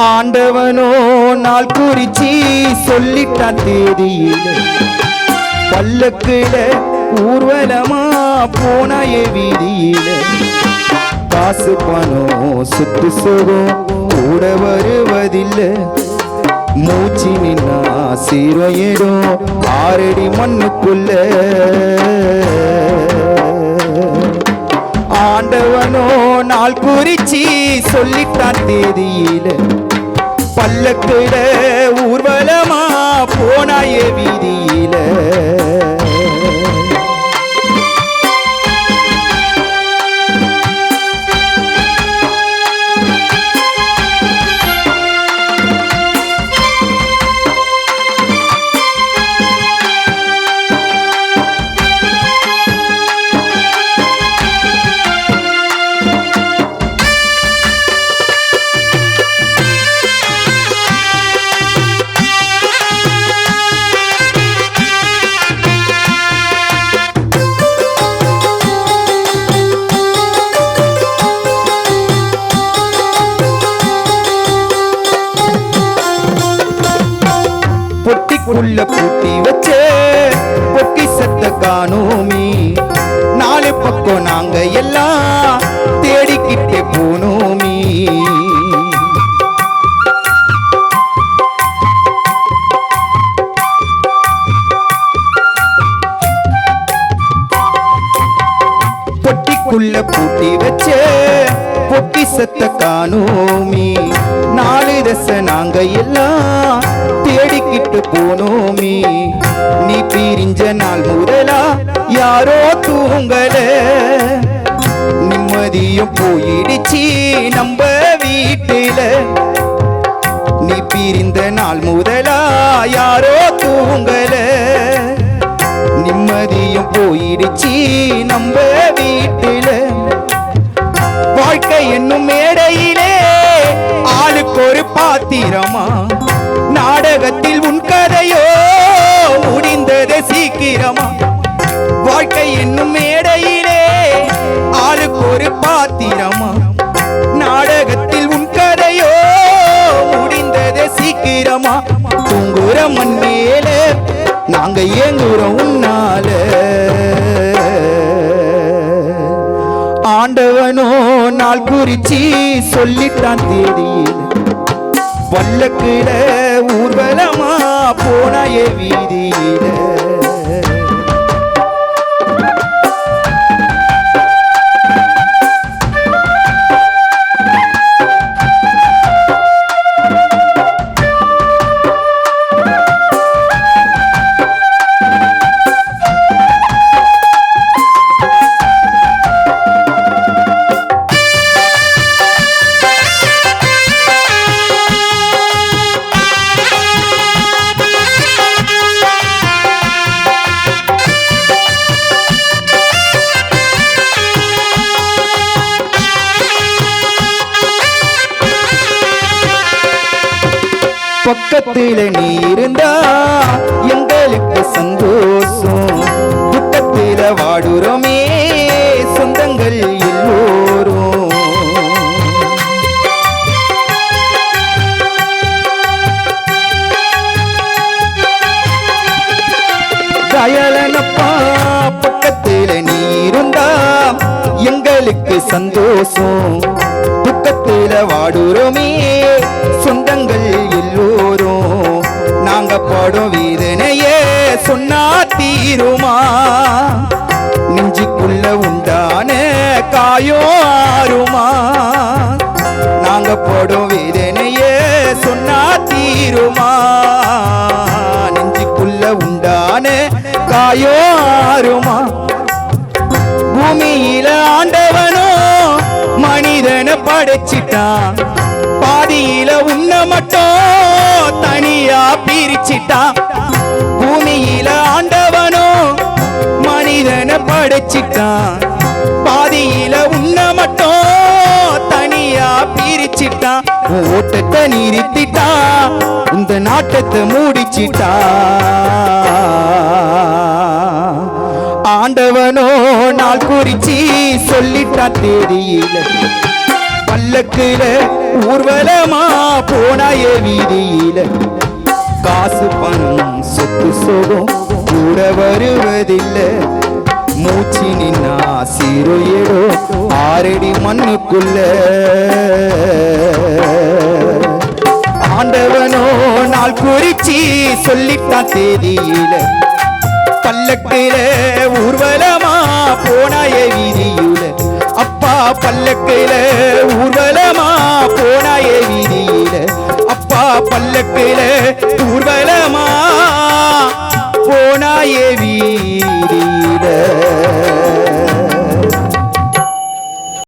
ஆண்டவனோ நாள் குறிச்சி சொல்லிட்டான் தேதியில பல்லக்குல ஊர்வலமா போனாய வீதியில காசு பணம் சுத்து சுகம் கூட வருவதில்லை. மூச்சு நின்னா சீரையிடும் ஆரடி மண்ணுக்குள்ள. ஆண்டவனோ நாள் குறிச்சி சொல்லிட்டான் தேதியில பல்லக்கிட ஊர்வலமா போனாய உள்ள பூட்டி வச்சே பொட்டி சத்த காணோமி. நாலு பக்கம் நாங்க எல்லாம் தேடிக்கிட்டே போனோமி. பொட்டிக்குள்ள பூட்டி வச்ச பொட்டி சத்த காணோமி. நாலு தச நாங்க எல்லாம் கிட்டு போனோமே. நீ பிரிஞ்ச நாள் முதலா யாரோ தூங்கல. நிம்மதியும் போயிடுச்சு நம்ம வீட்டுல. நீ பிரிந்த நாள் முதலா யாரோ தூங்கல. நிம்மதியும் போயிடுச்சு நம்ம வீட்டுல. வாழ்க்கை என்னும் மேடையிலே ஆளுக்கு ஒரு பாத்திரமா நாடகத்தில் உன் கதையோ முடிந்தது சீக்கிரமா. வாழ்க்கை என்னும் மேடையிலே ஆளுக்கு ஒரு பாத்திரமா. நாடகத்தில் உன் கதையோ முடிந்தது சீக்கிரமா. தூங்குற மண் மேல நாங்க ஏங்குறோம் உன்னால. ஆண்டவனோ நாள் குறிச்சி சொல்லிட்டான் தேடியில பல்லக்குல ஊர்வலமா போனாயே வீதியிட பக்கத்துல நீ இருந்தா எங்களுக்கு சந்தோஷம். துக்கத்தில வாடுறோமே சொந்தங்கள் எல்லோரும். தயலனப்பா பக்கத்தில் நீ இருந்தா எங்களுக்கு சந்தோஷம். துக்கத்தில வாடுறோமே சொந்தங்கள் தாங்கப்படும் பாடும் வேதனையே சொன்னா தீருமா? நெஞ்சுக்குள்ள உண்டான காயோ ஆறுமா நாங்க போடும் வேதனையே சொன்னா தீருமா? நெஞ்சுக்குள்ள உண்டான காயோ படைச்சிட்டா. படைச்சிட்டான் பாதியில உன்னை மட்டும் தனியா பிரிச்சிட்டான் பூமியில ஆண்டவனோ மனிதனை படைச்சிட்டான் பாதியில உன்னை மட்டும் தனியா பிரிச்சிட்டான் ஓட்டத்தை நிறுத்திட்டா இந்த நாட்டத்தை மூடிச்சிட்டா. ஆண்டவனோ நாள் குறிச்சி சொல்லிட்டான் தெரியல பல்லக்குல ஊர்வலமா போனாய வீதியில காசு பணம் சொத்து சோகம் கூட வருவதில்லை. மூச்சு நின்னா சீரோ ஏடோ ஆரடி மண்ணுக்குள்ள. ஆண்டவனோ நாள் குறிச்சி சொல்லித்தான் தேதியில. பல்லக்கில ஊர்வலமா போனாய வீதியில அப்பா பல்லக்கில పాపల్